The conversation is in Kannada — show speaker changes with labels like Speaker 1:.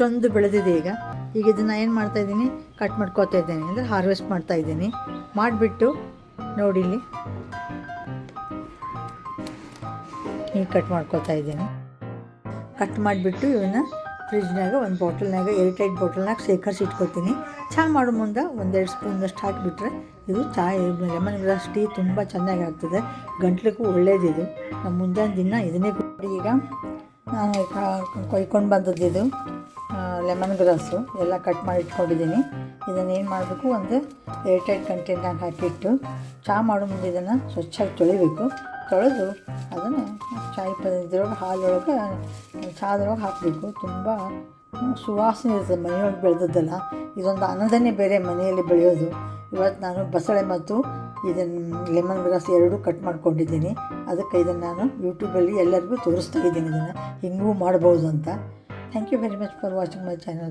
Speaker 1: ಇಷ್ಟೊಂದು ಬೆಳೆದಿದೆ ಈಗ. ಈಗ ಇದನ್ನು ಏನು ಮಾಡ್ತಾ ಇದ್ದೀನಿ? ಕಟ್ ಮಾಡ್ಕೋತಾ ಇದ್ದೀನಿ. ಅಂದರೆ ಹಾರ್ವೆಸ್ಟ್ ಮಾಡ್ತಾ ಇದ್ದೀನಿ. ಮಾಡಿಬಿಟ್ಟು ನೋಡಿ ಇಲ್ಲಿ. ಕಟ್ ಮಾಡ್ಕೋತಾ ಇದ್ದೀನಿ. ಕಟ್ ಮಾಡಿಬಿಟ್ಟು ಇವನ್ನ ಫ್ರಿಜ್ನಾಗ ಒಂದು ಬಾಟಲ್ನಾಗ ಏರ್ಟೈಟ್ ಬಾಟಲ್ನಾಗ ಶೇಖರಿಸಿ ಇಟ್ಕೊತೀನಿ ಚಹಾ ಮಾಡೋ ಮುಂದೆ ಒಂದೆರಡು ಸ್ಪೂನಷ್ಟು ಹಾಕಿಬಿಟ್ರೆ ಇದು ಚಹಾ ಲೆಮನ್ ಗ್ರಾಸ್ ಟೀ ತುಂಬ ಚೆನ್ನಾಗಿ ಆಗ್ತದೆ. ಗಂಟ್ಲಿಗೂ ಒಳ್ಳೇದಿದು ನಮ್ಮ ಮುಂದಿನ ದಿನ ಇದನ್ನೇ ಈಗ ನಾನು ಕೊಯ್ಕೊಂಡು ಬಂದದ್ದು ಇದು. ಲೆಮನ್ ಗ್ರಾಸು ಎಲ್ಲ ಕಟ್ ಮಾಡಿ ಇಟ್ಕೊಂಡಿದ್ದೀನಿ. ಇದನ್ನು ಏನು ಮಾಡಬೇಕು, ಒಂದು ಏರ್ಟೈಟ್ ಕಂಟೈನರ್ ಹಾಕಿಟ್ಟು ಚಹಾ ಮಾಡೋ ಮುಂದೆ ಇದನ್ನು ಸ್ವಚ್ಛಾಗಿ ತೊಳಿಬೇಕು. ತೊಳೆದು ಅದನ್ನು ಚಾಯ್ ಪ ಇದ್ರೊಳಗೆ ಹಾಲೊಳಗೆ ಚಹಾದೊಳಗೆ ಹಾಕಬೇಕು. ತುಂಬ ಸುವಾಸನೆ ಇರ್ತದೆ ಮನೆಯೊಳಗೆ ಬೆಳೆದದ್ದಲ್ಲ. ಇದೊಂದು ಆನಂದನೇ ಬೇರೆ ಮನೆಯಲ್ಲಿ ಬೆಳೆಯೋದು. ಇವತ್ತು ನಾನು ಬಸಳೆ ಮತ್ತು ಇದನ್ನು ಲೆಮನ್ ಗ್ರಾಸ್ ಎರಡೂ ಕಟ್ ಮಾಡ್ಕೊಂಡಿದ್ದೀನಿ. ಅದಕ್ಕೆ ಇದನ್ನು ನಾನು ಯೂಟ್ಯೂಬಲ್ಲಿ ಎಲ್ಲರಿಗೂ ತೋರಿಸ್ತಾ ಇದ್ದೀನಿ ಇದನ್ನು. ಹಿಂಗೂ ಮಾಡ್ಬೋದು ಅಂತ. Thank you very much for watching my channel.